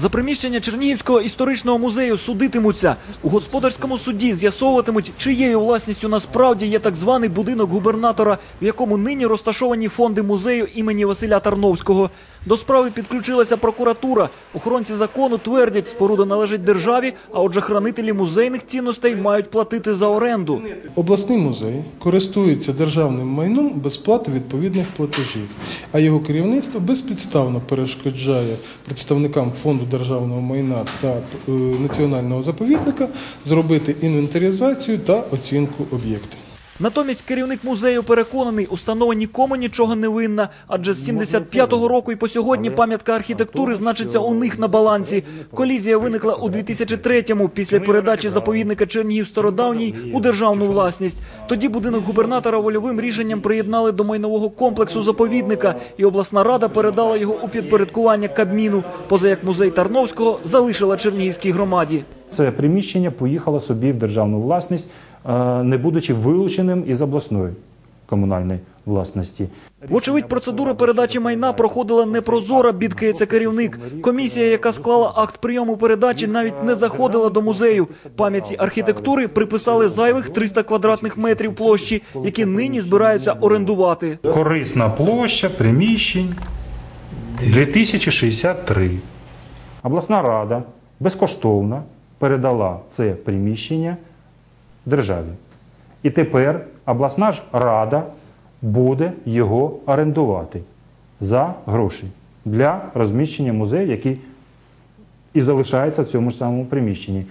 За приміщення Чернігівського історичного музею судитимуться. У господарському суді з'ясовуватимуть, чиєю власністю насправді є так званий будинок губернатора, в якому нині розташовані фонди музею імені Василя Тарновського. До справи підключилася прокуратура. Охоронці закону твердять, споруда належить державі, а отже, хранителі музейних цінностей мають платити за оренду. Обласний музей користується державним майном без сплати відповідних платежів, а його керівництво безпідставно перешкоджає представникам фонду державного майна та е, національного заповідника зробити інвентаризацію та оцінку об'єктів. Натомість керівник музею переконаний, установа нікому нічого не винна, адже з 75-го року і по сьогодні пам'ятка архітектури значиться у них на балансі. Колізія виникла у 2003-му після передачі заповідника Чернігів Стародавній у державну власність. Тоді будинок губернатора вольовим рішенням приєднали до майнового комплексу заповідника, і обласна рада передала його у підпорядкування Кабміну, поза як музей Тарновського залишила Чернігівській громаді. Це приміщення поїхало собі в державну власність, е, не будучи вилученим із обласної комунальної власності. Вочевидь, процедура передачі майна проходила непрозоро, бідкається керівник. Комісія, яка склала акт прийому передачі, навіть не заходила до музею. Пам'ятці архітектури приписали зайвих 300 квадратних метрів площі, які нині збираються орендувати. Корисна площа приміщень 2063. Обласна рада безкоштовно передала це приміщення державі. І тепер обласна ж рада буде його орендувати за гроші для розміщення музею, який і залишається в цьому ж самому приміщенні.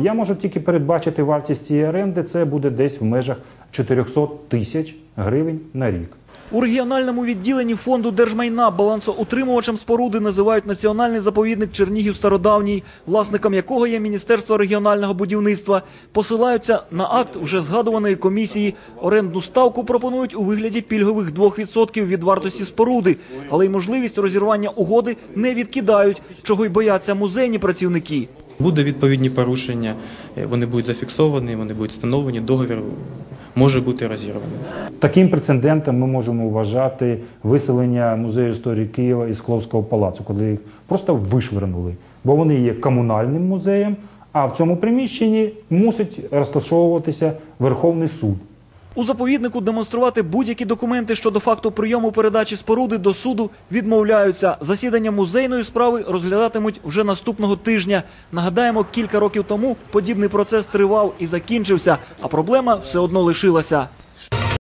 Я можу тільки передбачити вартість цієї оренди, це буде десь в межах 400 тисяч гривень на рік. У регіональному відділенні фонду держмайна балансоутримувачем споруди називають національний заповідник Чернігів Стародавній, власником якого є Міністерство регіонального будівництва. Посилаються на акт вже згадуваної комісії. Орендну ставку пропонують у вигляді пільгових 2% від вартості споруди, але й можливість розірвання угоди не відкидають, чого й бояться музейні працівники. Буде відповідні порушення, е, вони будуть зафіксовані, вони будуть встановлені, договір може бути розірваний. Таким прецедентом ми можемо вважати виселення музею історії Києва із Кловського палацу, коли їх просто вишвернули, бо вони є комунальним музеєм, а в цьому приміщенні мусить розташовуватися Верховний суд. У заповіднику демонструвати будь-які документи щодо факту прийому передачі споруди до суду відмовляються. Засідання музейної справи розглядатимуть вже наступного тижня. Нагадаємо, кілька років тому подібний процес тривав і закінчився, а проблема все одно лишилася.